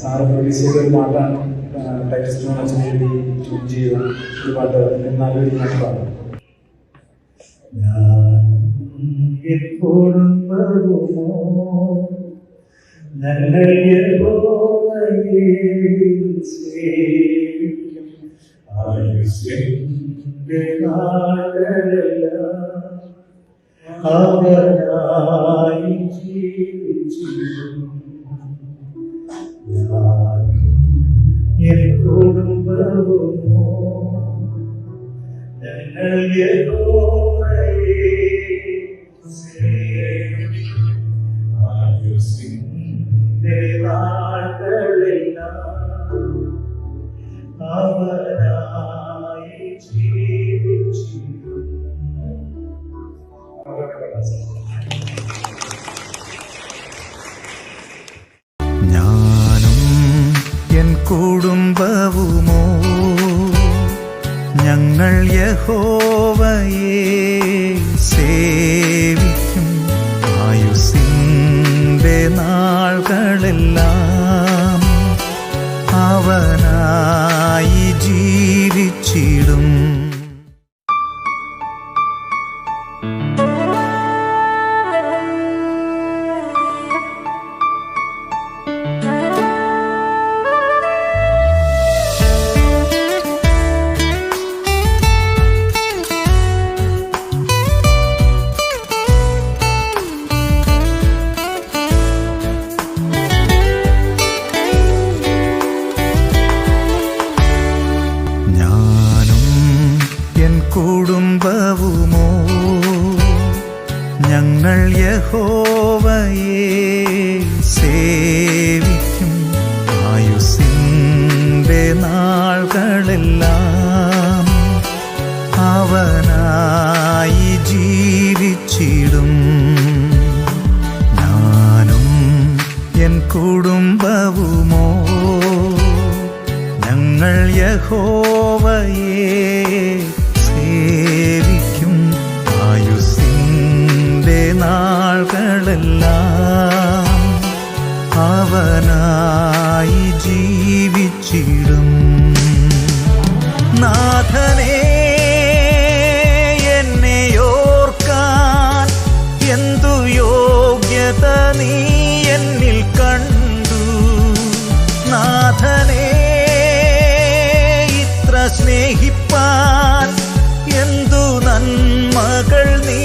Sir produce ചെയ്ത ഒരു പാട്ടാണ് അച്ഛൻ എഴുതി ട്യൂൺ ചെയ്ത ഒരു പാട്ട് എന്നാലും ഒരു ഞാൻ പാടും ഞാൻ എപ്പോഴും അവനായി ജീവിച്ചിടും. ഞാൻ എൻ കുടുംബവുമോ ഞങ്ങൾ യഹോവയെ സേവിക്കും. ആയുസ്സിന്റെ യഹോവയെ സേവിക്കും. ആയുസിന്റെ നാളുകളെല്ലാം അവനായി യഹോവയെ സേവിക്കും. അവനായി ജീവിച്ചിടും. ഞാനും എൻ കുടുംബവുമോ? ഞങ്ങൾ യഹോവയെ നാളുകളെല്ലാം അവനായി ജീവിച്ചിടും. നാഥനേ എന്തു നീ എന്നിൽ കണ്ടു? നാഥനേ ഇത്ര സ്നേഹിപ്പാൻ എന്തു നന്മകൾ നീ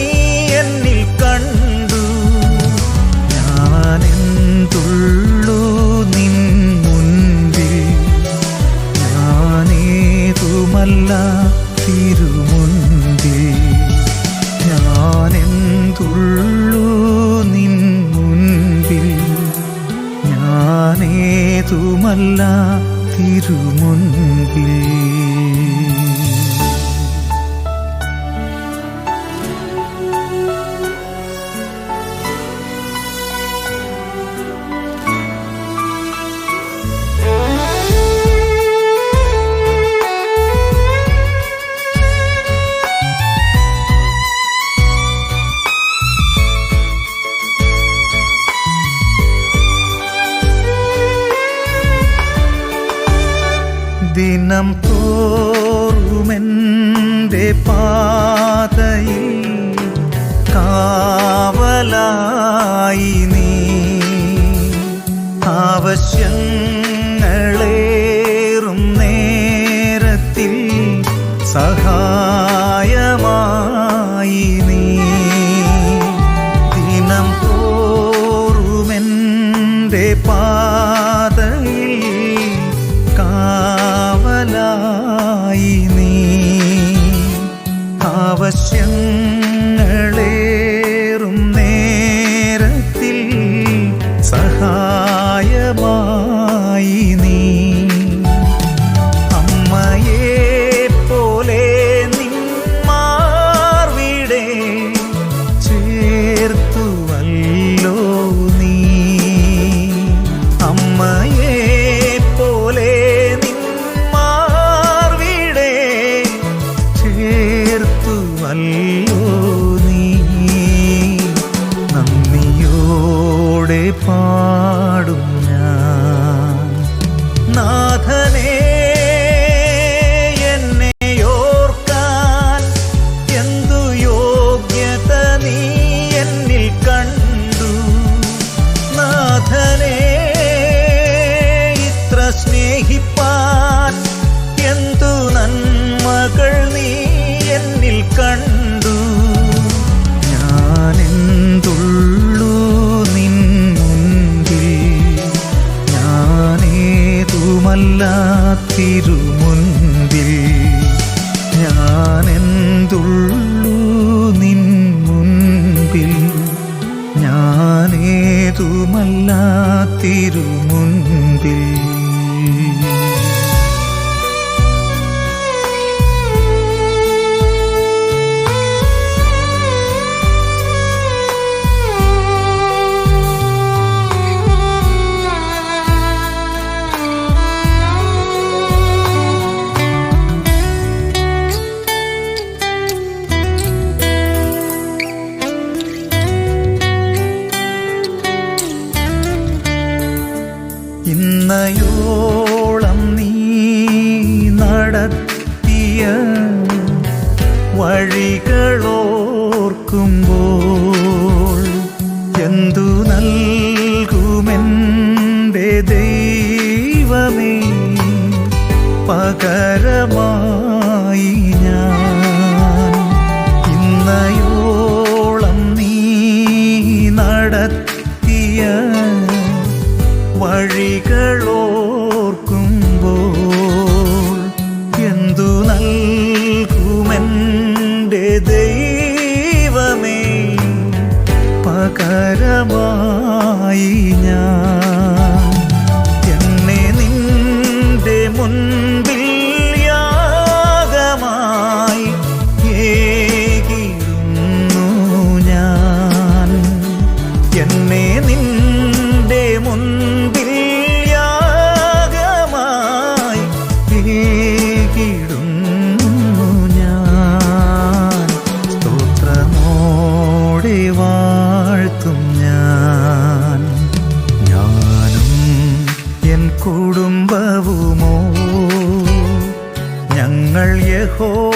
കാവലായി നീ ആവശ്യങ്ങളേറും പാടും ഞാൻ. നാഥനേ സ്നേഹിപ്പാൻ എന്തു നന്മകൾ നീ എന്നിൽ കണ്ടു? ഞാനെന്തുള്ളു തിരുമുൻപിൽ ഞാനെന്തുള്ളു നിൻ മുൻപിൽ? ഞാനേതുമല്ല തിരുമുൻപിൽ നന്ദു കരമായി ഞാൻ Oh.